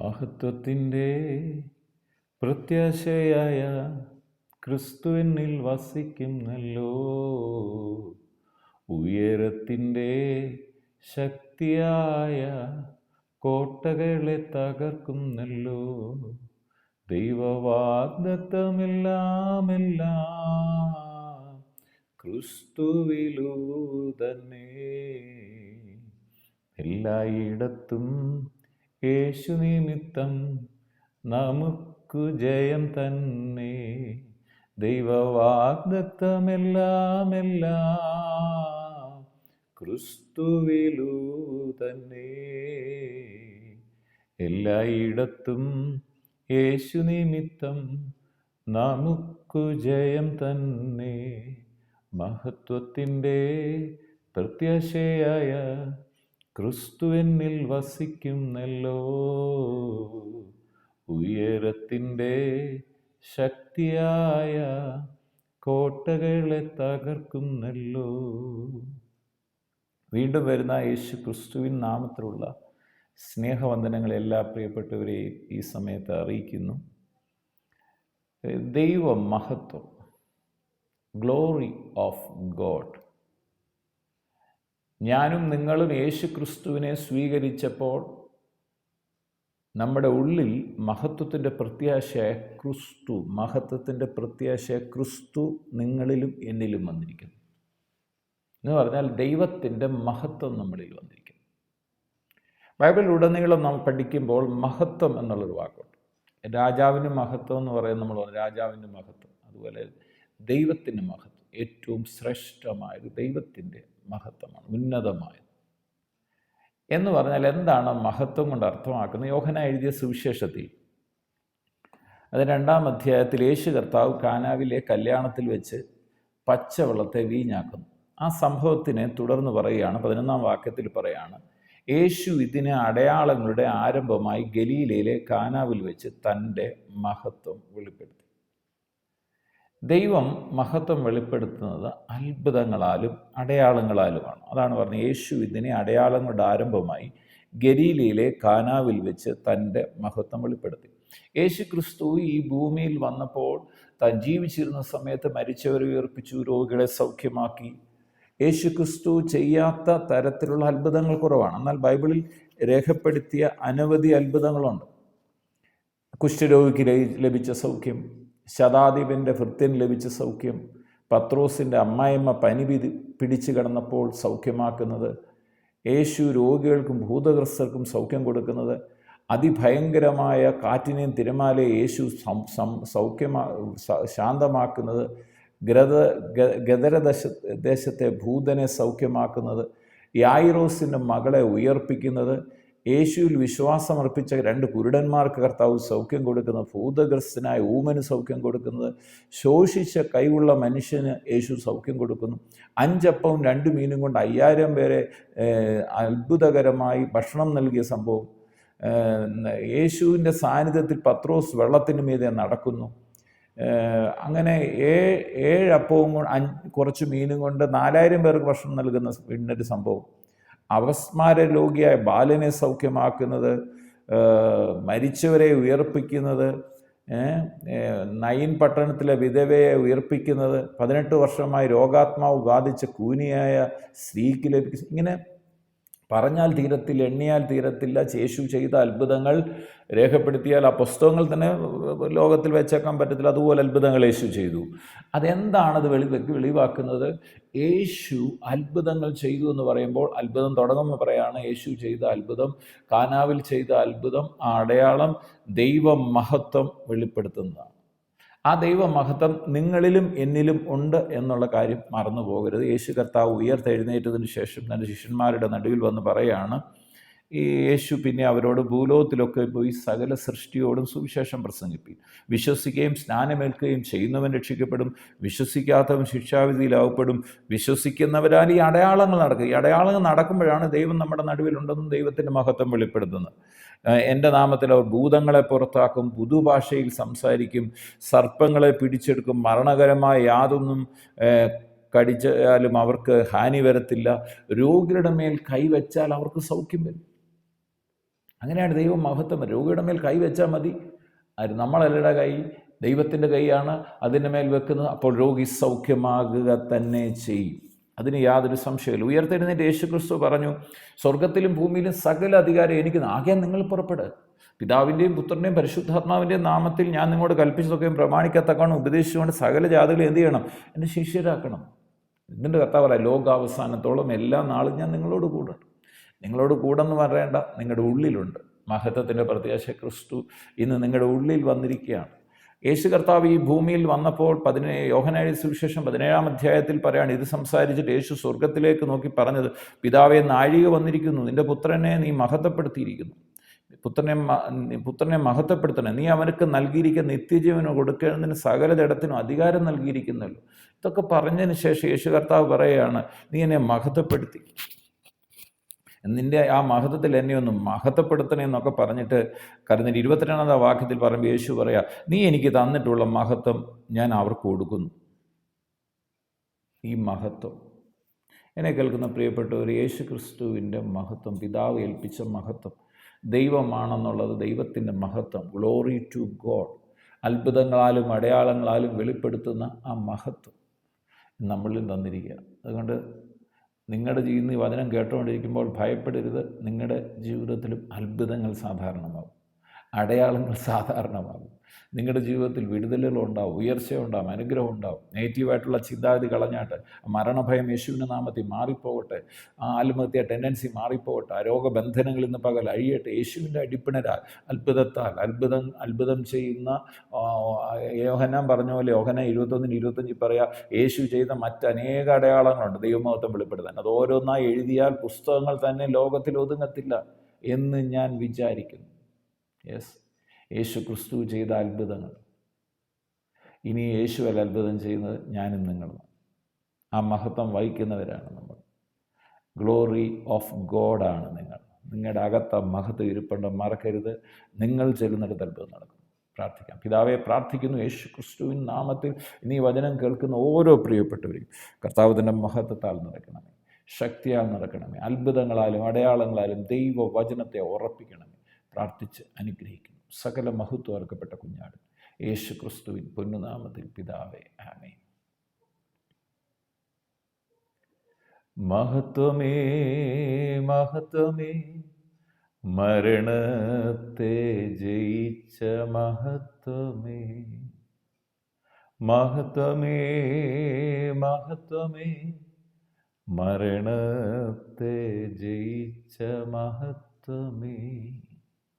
മഹത്വത്തിന്റെ പ്രത്യാശയായ ക്രിസ്തുവിനിൽ വസിക്കുന്നല്ലോ. ഉയരത്തിന്റെ ശക്തിയായ കോട്ടകളെ തകർക്കുന്നല്ലോ. ദൈവവാഗ്ദത്തമെല്ലാമെല്ലാം ക്രിസ്തുവിലൂ തന്നെ എല്ലായിടത്തും യേശു നിമിത്തം നമുക്ക് ജയം തന്നെ. ദൈവവാഗ്ദത്തമെല്ലാമെല്ലാം ക്രിസ്തുവിലൂ തന്നെ. എല്ലായിടത്തും യേശു നിമിത്തം നമുക്ക് ജയം തന്നെ. മഹത്വത്തിന്റെ പ്രത്യാശയായ ക്രിസ്തുവിനിൽ വസിക്കുന്നല്ലോ. ഉയരത്തിന്റെ ശക്തിയായ കോട്ടകളെ തകർക്കുന്നല്ലോ. വീണ്ടും വരുന്ന യേശു ക്രിസ്തുവിൻ നാമത്തിലുള്ള സ്നേഹവന്ദനങ്ങൾ എല്ലാ പ്രിയപ്പെട്ടവരെയും ഈ സമയത്ത് അറിയിക്കുന്നു. ദൈവ മഹത്വം ഗ്ലോറി ഓഫ് ഗോഡ്. ഞാനും നിങ്ങളും യേശു ക്രിസ്തുവിനെ സ്വീകരിച്ചപ്പോൾ നമ്മുടെ ഉള്ളിൽ മഹത്വത്തിന്റെ പ്രത്യാശയായ ക്രിസ്തു മഹത്വത്തിന്റെ പ്രത്യാശയ ക്രിസ്തു നിങ്ങളിലും എന്നിലും വന്നിരിക്കുന്നു. എന്ന് പറഞ്ഞാൽ ദൈവത്തിന്റെ മഹത്വം നമ്മളിൽ വന്നിരിക്കുന്നു. ബൈബിൾ ഉടനീളം നാം പഠിക്കുമ്പോൾ മഹത്വം എന്നുള്ളൊരു വാക്കുണ്ട്. രാജാവിന്റെ മഹത്വം എന്ന് പറയുന്നത് നമ്മൾ രാജാവിന്റെ മഹത്വം. അതുപോലെ ദൈവത്തിന്റെ മഹത്വം ഏറ്റവും ശ്രേഷ്ഠമായത് ദൈവത്തിന്റെ മഹത്വമാണ് ഉന്നതമായത്. എന്ന് പറഞ്ഞാൽ എന്താണ് മഹത്വം കൊണ്ട് അർത്ഥമാക്കുന്നത്? യോഹന എഴുതിയ സുവിശേഷത്തിൽ. അത് രണ്ടാം അധ്യായത്തിൽ യേശു കർത്താവ് കാനാവിലെ കല്യാണത്തിൽ വെച്ച് പച്ചവെള്ളത്തെ വീഞ്ഞാക്കുന്നു. ആ സംഭവത്തിനെ തുടർന്ന് പറയുകയാണ് പതിനൊന്നാം വാക്യത്തിൽ പറയുകയാണ് യേശു ഇതിന് അടയാളങ്ങളുടെ ആരംഭമായി ഗലീലയിലെ കാനാവിൽ വെച്ച് തന്റെ മഹത്വം വെളിപ്പെടുത്തി. ദൈവം മഹത്വം വെളിപ്പെടുത്തുന്നത് അത്ഭുതങ്ങളാലും അടയാളങ്ങളാലുമാണ്. അതാണ് പറഞ്ഞത് യേശു ഇതിനെ അടയാളങ്ങളുടെ ആരംഭമായി ഗലീലയിലെ കാനാവിൽ വെച്ച് തന്റെ മഹത്വം വെളിപ്പെടുത്തി. യേശു ക്രിസ്തു ഈ ഭൂമിയിൽ വന്നപ്പോൾ താൻ ജീവിച്ചിരുന്ന സമയത്ത് മരിച്ചവരെ ഉയർപ്പിച്ചു രോഗികളെ സൗഖ്യമാക്കി. യേശു ക്രിസ്തു ചെയ്യാത്ത തരത്തിലുള്ള അത്ഭുതങ്ങൾ കുറവാണ്. എന്നാൽ ബൈബിളിൽ രേഖപ്പെടുത്തിയ അനവധി അത്ഭുതങ്ങളുണ്ട്. കുഷ്ഠരോഗിക്ക് ലഭിച്ച സൗഖ്യം ശതാധിപന്റെ ഭൃത്യൻ ലഭിച്ച സൗഖ്യം പത്രോസിന്റെ അമ്മായിമ്മ പനി പിടി പിടിച്ചു കിടന്നപ്പോൾ സൗഖ്യമാക്കുന്നത് യേശു രോഗികൾക്കും ഭൂതഗ്രസ്തർക്കും സൗഖ്യം കൊടുക്കുന്നത് അതിഭയങ്കരമായ കാറ്റിനെയും തിരമാലയെ യേശു സൗഖ്യമാ ശാന്തമാക്കുന്നത് ഗ്രത ഗതരദശ ദേശത്തെ ഭൂതനെ സൗഖ്യമാക്കുന്നത് യായിറോസിന്റെ മകളെ ഉയർപ്പിക്കുന്നത് യേശുവിൽ വിശ്വാസമർപ്പിച്ച രണ്ട് കുരുടന്മാർക്ക് കർത്താവ് സൗഖ്യം കൊടുക്കുന്നത് ഭൂതഗ്രസ്തനായ ഊമന് സൗഖ്യം കൊടുക്കുന്നത് ശോഷിച്ച കൈവുള്ള മനുഷ്യന് യേശു സൗഖ്യം കൊടുക്കുന്നു. അഞ്ചപ്പവും രണ്ട് മീനും കൊണ്ട് അയ്യായിരം പേരെ അത്ഭുതകരമായി ഭക്ഷണം നൽകിയ സംഭവം. യേശുവിന്റെ സാന്നിധ്യത്തിൽ പത്രോസ് വെള്ളത്തിന് മീതെ നടക്കുന്നു. അങ്ങനെ ഏ ഏഴപ്പവും അഞ്ച് കുറച്ച് മീനും കൊണ്ട് നാലായിരം പേർക്ക് ഭക്ഷണം നൽകുന്ന പിന്നൊരു സംഭവം. അവസ്മാര രോഗിയായ ബാലനെ സൗഖ്യമാക്കുന്നത് മരിച്ചവരെ ഉയർപ്പിക്കുന്നത് നയിൻ പട്ടണത്തിലെ വിധവയെ ഉയർപ്പിക്കുന്നത് പതിനെട്ട് വർഷമായി രോഗാത്മാവ് ബാധിച്ച കൂനിയായ സ്ത്രീക്ക് ലഭിക്കുന്ന ഇങ്ങനെ പറഞ്ഞാൽ തീരത്തില്ല എണ്ണിയാൽ തീരത്തില്ല ചേശു ചെയ്ത അത്ഭുതങ്ങൾ രേഖപ്പെടുത്തിയാൽ ആ പുസ്തകങ്ങൾ തന്നെ ലോകത്തിൽ വെച്ചേക്കാൻ പറ്റത്തില്ല അതുപോലെ അത്ഭുതങ്ങൾ യേശു ചെയ്തു. അതെന്താണത് വെളി വെളിവാക്കുന്നത്? യേശു അത്ഭുതങ്ങൾ ചെയ്തു എന്ന് പറയുമ്പോൾ അത്ഭുതം തുടങ്ങുമ്പോൾ പറയാണ്. യേശു ചെയ്ത അത്ഭുതം കാനാവിൽ ചെയ്ത അത്ഭുതം ആ അടയാളം ദൈവ മഹത്വം വെളിപ്പെടുത്തുന്നതാണ്. ആ ദൈവമഹത്വം നിങ്ങളിലും എന്നിലും ഉണ്ട് എന്നുള്ള കാര്യം മറന്നു പോകരുത് യേശു കർത്താവ് ഉയർത്തെഴുന്നേറ്റതിന് ശേഷം തന്റെ ശിഷ്യന്മാരുടെ നടുവിൽ വന്ന് പറയാണ് ഈ യേശു പിന്നെ അവരോട് ഭൂലോകത്തിലൊക്കെ പോയി സകല സൃഷ്ടിയോടും സുവിശേഷം പ്രസംഗിപ്പി വിശ്വസിക്കുകയും സ്നാനമേൽക്കുകയും ചെയ്യുന്നവൻ രക്ഷിക്കപ്പെടും. വിശ്വസിക്കാത്തവൻ ശിക്ഷാവിധിയിലാവപ്പെടും. വിശ്വസിക്കുന്നവരാൽ ഈ അടയാളങ്ങൾ നടക്കുക ഈ അടയാളങ്ങൾ നടക്കുമ്പോഴാണ് ദൈവം നമ്മുടെ നടുവിലുണ്ടെന്നും ദൈവത്തിന്റെ മഹത്വം വെളിപ്പെടുത്തുന്നത്. എന്റെ നാമത്തിൽ അവർ ഭൂതങ്ങളെ പുറത്താക്കും പുതുഭാഷയിൽ സംസാരിക്കും സർപ്പങ്ങളെ പിടിച്ചെടുക്കും മരണകരമായ യാതൊന്നും കടിച്ചാലും അവർക്ക് ഹാനി വരത്തില്ല. രോഗികളുടെ മേൽ കൈവച്ചാൽ അവർക്ക് സൗഖ്യം വരും. അങ്ങനെയാണ് ദൈവം മഹത്വം. രോഗിയുടെ മേൽ കൈ വെച്ചാൽ മതി. അത് നമ്മളല്ലയുടെ കൈ. ദൈവത്തിന്റെ കൈയാണ് അതിന്റെ മേൽ വെക്കുന്നത്. അപ്പോൾ രോഗി സൗഖ്യമാകുക തന്നെ ചെയ്യും. അതിന് യാതൊരു സംശയമില്ല ഉയർത്തെഴുന്നേറ്റ് യേശു ക്രിസ്തു പറഞ്ഞു സ്വർഗത്തിലും ഭൂമിയിലും സകല അധികാരം എനിക്ക് ആകെ നിങ്ങൾ പുറപ്പെടുക പിതാവിന്റെയും പുത്രന്റെയും പരിശുദ്ധാത്മാവിന്റെയും നാമത്തിൽ ഞാൻ നിങ്ങളോട് കൽപ്പിച്ചതൊക്കെയും പ്രമാണിക്കത്തക്കണം ഉപദേശിച്ചുകൊണ്ട് സകല ജാതികളെ എന്ത് ചെയ്യണം? എന്റെ ശിഷ്യരാക്കണം. ഇതിന്റെ കർത്താവ് പറയാം ലോകാവസാനത്തോളം എല്ലാ നാളും ഞാൻ നിങ്ങളോട് കൂടുണ്ട് നിങ്ങളോട് കൂടെന്ന് പറയേണ്ട നിങ്ങളുടെ ഉള്ളിലുണ്ട്. മഹത്വത്തിന്റെ പ്രത്യാശ ക്രിസ്തു ഇന്ന് നിങ്ങളുടെ ഉള്ളിൽ വന്നിരിക്കുകയാണ്. യേശു കർത്താവ് ഈ ഭൂമിയിൽ വന്നപ്പോൾ പതിനേ യോഹനാഴ്ച സുവിശേഷം പതിനേഴാം അധ്യായത്തിൽ പറയാണ് ഇത് സംസാരിച്ചിട്ട് യേശു സ്വർഗത്തിലേക്ക് നോക്കി പറഞ്ഞത് പിതാവെ നാഴിക വന്നിരിക്കുന്നു നിന്റെ പുത്രനെ നീ മഹത്വപ്പെടുത്തിയിരിക്കുന്നു. പുത്രനെ പുത്രനെ മഹത്വപ്പെടുത്തണം. നീ അവനക്ക് നൽകിയിരിക്കുന്ന നിത്യജീവന് കൊടുക്കുന്നതിന് സകല ജഡത്തിനും അധികാരം നൽകിയിരിക്കുന്നല്ലോ. ഇതൊക്കെ പറഞ്ഞതിന് ശേഷം യേശു കർത്താവ് പറയുകയാണ് നീ എന്നെ മഹത്വപ്പെടുത്തി. നിന്റെ ആ മഹത്വത്തിൽ എന്നെ ഒന്ന് മഹത്വപ്പെടുത്തണേ എന്നൊക്കെ പറഞ്ഞിട്ട് കരുന്നിട്ട് ഇരുപത്തിരണ്ടാം വാക്യത്തിൽ പറയുമ്പോൾ യേശു പറയാ നീ എനിക്ക് തന്നിട്ടുള്ള മഹത്വം ഞാൻ അവർക്ക് കൊടുക്കുന്നു. ഈ മഹത്വം. എന്നെ കേൾക്കുന്ന പ്രിയപ്പെട്ടവർ യേശു ക്രിസ്തുവിന്റെ മഹത്വം പിതാവ് ഏൽപ്പിച്ച മഹത്വം ദൈവമാണെന്നുള്ളത് ദൈവത്തിന്റെ മഹത്വം ഗ്ലോറി ടു ഗോഡ് അത്ഭുതങ്ങളാലും അടയാളങ്ങളാലും വെളിപ്പെടുത്തുന്ന ആ മഹത്വം നമ്മളിൽ തന്നിരിക്കുക അതുകൊണ്ട് നിങ്ങളുടെ ജീവിതം ഈ വചനം കേട്ടുകൊണ്ടിരിക്കുമ്പോൾ ഭയപ്പെടരുത്. നിങ്ങളുടെ ജീവിതത്തിലും അത്ഭുതങ്ങൾ സാധാരണമാകും അടയാളങ്ങൾ സാധാരണമാകും. നിങ്ങളുടെ ജീവിതത്തിൽ വിടുതലുകളുണ്ടാവും ഉയർച്ചയുണ്ടാവും അനുഗ്രഹം ഉണ്ടാവും. നെഗറ്റീവായിട്ടുള്ള ചിന്താഗതി കളഞ്ഞാട്ട് മരണഭയം യേശുവിന്റെ നാമത്തിൽ മാറിപ്പോകട്ടെ. ആ ആത്മഹത്യ ടെൻഡൻസി മാറിപ്പോകട്ടെ. ആ രോഗബന്ധനങ്ങളിൽ നിന്ന് പകൽ അഴിയട്ടെ. യേശുവിന്റെ അടിപ്പിണരാൽ അത്ഭുതത്താൽ അത്ഭുതം അത്ഭുതം ചെയ്യുന്ന യോഹനാൻ പറഞ്ഞ പോലെ യോഹന ഇരുപത്തൊന്നിന് ഇരുപത്തഞ്ചിൽ പറയാ യേശു ചെയ്ത മറ്റനേക അടയാളങ്ങളുണ്ട്. ദൈവമഹത്വം വെളിപ്പെടുത്താൻ. അത് ഓരോന്നായി എഴുതിയാൽ പുസ്തകങ്ങൾ തന്നെ ലോകത്തിൽ ഒതുങ്ങത്തില്ല എന്ന് ഞാൻ വിചാരിക്കുന്നു. യെസ് യേശു ക്രിസ്തു ചെയ്ത അത്ഭുതങ്ങൾ. ഇനി യേശു അല്ല അത്ഭുതം ചെയ്യുന്നത് ഞാനും നിങ്ങളും. ആ മഹത്വം വഹിക്കുന്നവരാണ് നമ്മൾ. ഗ്ലോറി ഓഫ് ഗോഡാണ് നിങ്ങൾ. നിങ്ങളുടെ അകത്ത മഹത്വം ഇരിപ്പുണ്ട്. മറക്കരുത്. നിങ്ങൾ ചെല്ലുന്നിടത്ത് അത്ഭുതം നടക്കും പ്രാർത്ഥിക്കാം. പിതാവെ പ്രാർത്ഥിക്കുന്നു യേശു ക്രിസ്തുവിൻ നാമത്തിൽ ഇനി വചനം കേൾക്കുന്ന ഓരോ പ്രിയപ്പെട്ടവരെയും കർത്താവിന്റെ മഹത്വത്താൽ നടക്കണമേ ശക്തിയാൽ നടക്കണമേ അത്ഭുതങ്ങളാലും അടയാളങ്ങളാലും ദൈവ വചനത്തെ ഉറപ്പിക്കണമേ. പ്രാർത്ഥിച്ച് അനുഗ്രഹിക്കുന്നു. സകല മഹത്വം അർക്കപ്പെട്ട കുഞ്ഞാട്. യേശു ക്രിസ്തുവിൻ പൊന്നുനാമത്തിൽ പിതാവേ ആമേ മഹത്വമേ മഹത്വമേ മരണത്തെ ജയിച്ച മഹത്വമേ മഹത്വമേ മഹത്വമേ മരണത്തെ ജയിച്ച മഹത്വമേ.